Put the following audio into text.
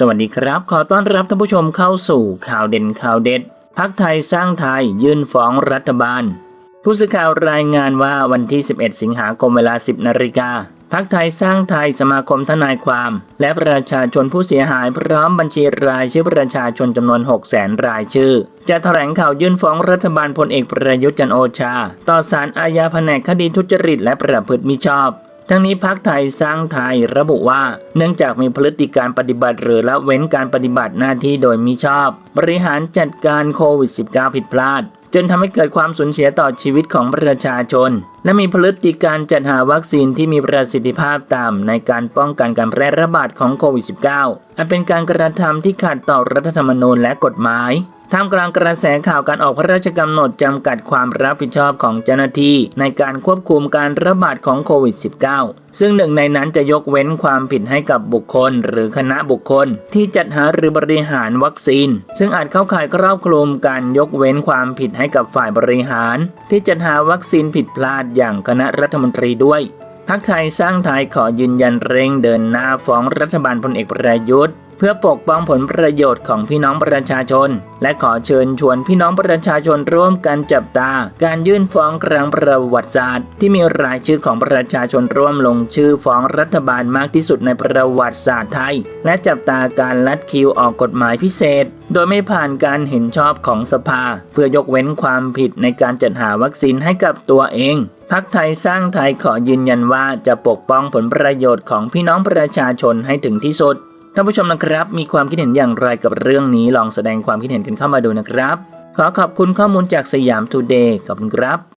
สวัสดีครับ ขอต้อนรับท่านผู้ชมเข้าสู่ข่าวเด่นข่าวเด็ด พักไทยสร้างไทยยื่นฟ้องรัฐบาล ผู้สื่อข่าวรายงานว่าวันที่ 11 สิงหาคมเวลา 10 นาฬิกาพักไทยสร้างไทยสมาคมทนายความ และประชาชนผู้เสียหายพร้อมบัญชีรายชื่อประชาชนจำนวน 6 0 0 0 0รายชื่อ จะแถลงข่าวยื่นฟ้องรัฐบาลพลเอกประยุทธ์จันโอชา ต่อศาลอาญาแผนกคดีทุจริตและประพฤติมิชอบ ทั้งนี้พักไทยสร้างไทยระบุว่า เนื่องจากมีพฤติการปฏิบัติหรือละเว้นการปฏิบัติหน้าที่โดยมิชอบ บริหารจัดการโควิด -19 ผิดพลาดจนทำให้เกิดความสูญเสียต่อชีวิตของประชาชน และมีพฤติการจัดหาวัคซีนที่มีประสิทธิภาพต่ำในการป้องกันการแพร่ระบาดของโควิด -19 อันเป็นการกระทำที่ขัดต่อรัฐธรรมนูญและกฎหมาย ท่ามกลางกระแสข่าวการออกพระราชกำหนดจำกัดความรับผิดชอบของเจ้าหน้าที่ในการควบคุมการระบาดของโควิด -19 ซึ่งหนึ่งในนั้นจะยกเว้นความผิดให้กับบุคคล หรือคณะบุคคล ที่จัดหาหรือบริหารวัคซีน ซึ่งอาจเข้าข่ายครอบคลุมการยกเว้นความผิดให้กับฝ่ายบริหาร ที่จัดหาวัคซีนผิดพลาดอย่างคณะรัฐมนตรีด้วยพักไทยสร้างไทยขอยืนยันเร่งเดินหน้าฟ้องรัฐบาลพลเอกประยุทธ์ เพื่อปกป้องผลประโยชน์ของพี่น้องประชาชน และขอเชิญชวนพี่น้องประชาชนร่วมกันจับตา การยื่นฟ้องครั้งประวัติศาสตร์ ที่มีรายชื่อของประชาชนร่วมลงชื่อฟ้องรัฐบาลมากที่สุดในประวัติศาสตร์ไทย และจับตาการลัดคิวออกกฎหมายพิเศษ โดยไม่ผ่านการเห็นชอบของสภา เพื่อยกเว้นความผิดในการจัดหาวัคซีนให้กับตัวเองพักไทยสร้างไทยขอยืนยันว่าจะปกป้องผลประโยชน์ของพี่น้องประชาชนให้ถึงที่สุด ท่านผู้ชมนะครับ มีความคิดเห็นอย่างไรกับเรื่องนี้ลองแสดงความคิดเห็นกันเข้ามาดูนะครับ ขอขอบคุณข้อมูลจากสยามทูเดย์ขอบคุณครับ